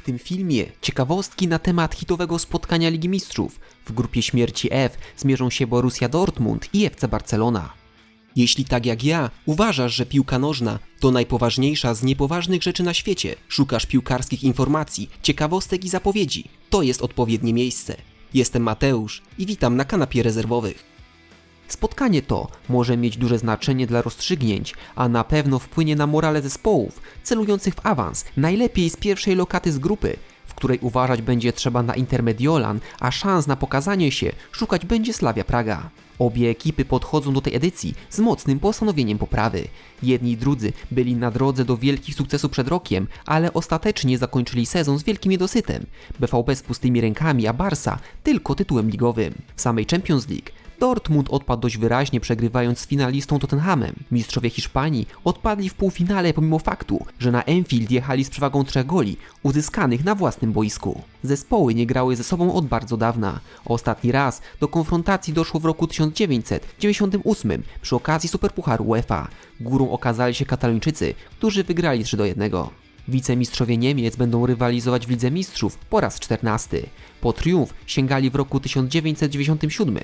W tym filmie ciekawostki na temat hitowego spotkania Ligi Mistrzów. W grupie śmierci F zmierzą się Borussia Dortmund i FC Barcelona. Jeśli tak jak ja uważasz, że piłka nożna to najpoważniejsza z niepoważnych rzeczy na świecie, szukasz piłkarskich informacji, ciekawostek i zapowiedzi, to jest odpowiednie miejsce. Jestem Mateusz i witam na kanapie rezerwowych. Spotkanie to może mieć duże znaczenie dla rozstrzygnięć, a na pewno wpłynie na morale zespołów celujących w awans, najlepiej z pierwszej lokaty z grupy, w której uważać będzie trzeba na Intermediolan, a szans na pokazanie się szukać będzie Slavia Praga. Obie ekipy podchodzą do tej edycji z mocnym postanowieniem poprawy. Jedni i drudzy byli na drodze do wielkich sukcesów przed rokiem, ale ostatecznie zakończyli sezon z wielkim niedosytem. BVB z pustymi rękami, a Barca tylko tytułem ligowym. W samej Champions League Dortmund odpadł dość wyraźnie, przegrywając z finalistą Tottenhamem. Mistrzowie Hiszpanii odpadli w półfinale pomimo faktu, że na Enfield jechali z przewagą trzech goli, uzyskanych na własnym boisku. Zespoły nie grały ze sobą od bardzo dawna. Ostatni raz do konfrontacji doszło w roku 1998 przy okazji Superpucharu UEFA. Górą okazali się Katalończycy, którzy wygrali 3 do 1. Wicemistrzowie Niemiec będą rywalizować w Lidze Mistrzów po raz 14. Po triumf sięgali w roku 1997.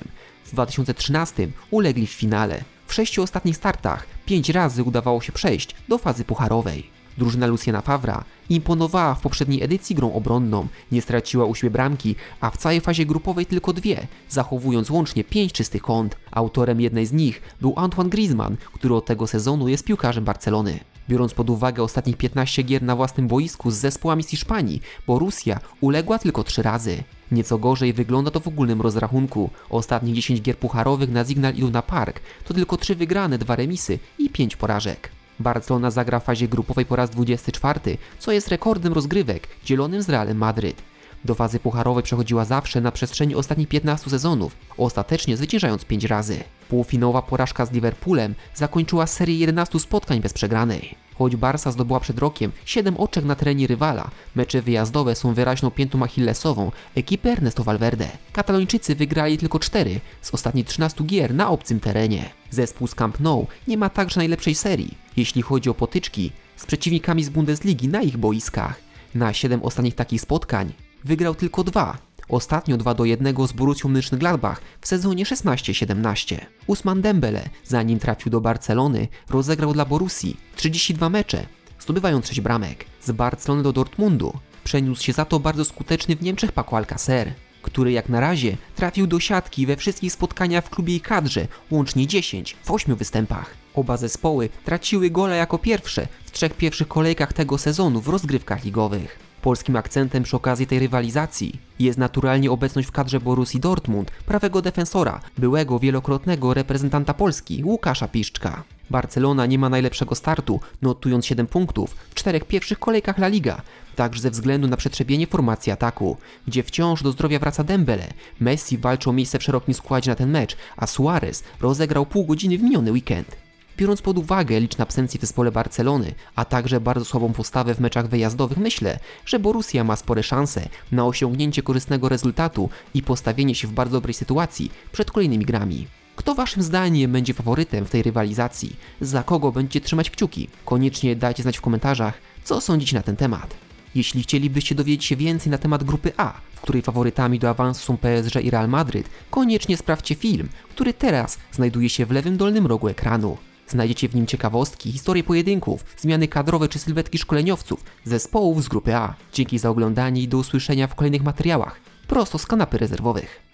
W 2013 ulegli w finale. W sześciu ostatnich startach pięć razy udawało się przejść do fazy pucharowej. Drużyna Luciana Favra imponowała w poprzedniej edycji grą obronną, nie straciła u siebie bramki, a w całej fazie grupowej tylko dwie, zachowując łącznie pięć czystych kąt. Autorem jednej z nich był Antoine Griezmann, który od tego sezonu jest piłkarzem Barcelony. Biorąc pod uwagę ostatnich 15 gier na własnym boisku z zespołami z Hiszpanii, Borussia uległa tylko 3 razy. Nieco gorzej wygląda to w ogólnym rozrachunku. Ostatnich 10 gier pucharowych na Signal Iduna Park to tylko 3 wygrane, 2 remisy i 5 porażek. Barcelona zagra w fazie grupowej po raz 24, co jest rekordem rozgrywek, dzielonym z Realem Madryt. Do fazy pucharowej przechodziła zawsze na przestrzeni ostatnich 15 sezonów, ostatecznie zwyciężając 5 razy. Półfinałowa porażka z Liverpoolem zakończyła serię 11 spotkań bez przegranej. Choć Barca zdobyła przed rokiem 7 oczek na terenie rywala, mecze wyjazdowe są wyraźną piętą achillesową ekipy Ernesto Valverde. Katalończycy wygrali tylko 4 z ostatnich 13 gier na obcym terenie. Zespół z Camp Nou nie ma także najlepszej serii, jeśli chodzi o potyczki z przeciwnikami z Bundesligi na ich boiskach. Na 7 ostatnich takich spotkań wygrał tylko dwa. Ostatnio 2 do 1 z Borussią Mönchengladbach w sezonie 16-17. Usman Dembele, zanim trafił do Barcelony, rozegrał dla Borussii 32 mecze, zdobywając 6 bramek. Z Barcelony do Dortmundu przeniósł się za to bardzo skuteczny w Niemczech Paco Alcacer, który jak na razie trafił do siatki we wszystkich spotkaniach w klubie i kadrze, łącznie 10 w 8 występach. Oba zespoły traciły gola jako pierwsze w trzech pierwszych kolejkach tego sezonu w rozgrywkach ligowych. Polskim akcentem przy okazji tej rywalizacji jest naturalnie obecność w kadrze Borussii Dortmund prawego defensora, byłego wielokrotnego reprezentanta Polski Łukasza Piszczka. Barcelona nie ma najlepszego startu, notując 7 punktów w czterech pierwszych kolejkach La Liga, także ze względu na przetrzebienie formacji ataku, gdzie wciąż do zdrowia wraca Dembele. Messi walczy o miejsce w szerokim składzie na ten mecz, a Suarez rozegrał pół godziny w miniony weekend. Biorąc pod uwagę liczne absencje w zespole Barcelony, a także bardzo słabą postawę w meczach wyjazdowych, myślę, że Borussia ma spore szanse na osiągnięcie korzystnego rezultatu i postawienie się w bardzo dobrej sytuacji przed kolejnymi grami. Kto waszym zdaniem będzie faworytem w tej rywalizacji? Za kogo będziecie trzymać kciuki? Koniecznie dajcie znać w komentarzach, co sądzicie na ten temat. Jeśli chcielibyście dowiedzieć się więcej na temat grupy A, w której faworytami do awansu są PSG i Real Madryt, koniecznie sprawdźcie film, który teraz znajduje się w lewym dolnym rogu ekranu. Znajdziecie w nim ciekawostki, historie pojedynków, zmiany kadrowe czy sylwetki szkoleniowców, zespołów z grupy A. Dzięki za oglądanie i do usłyszenia w kolejnych materiałach, prosto z kanapy rezerwowych.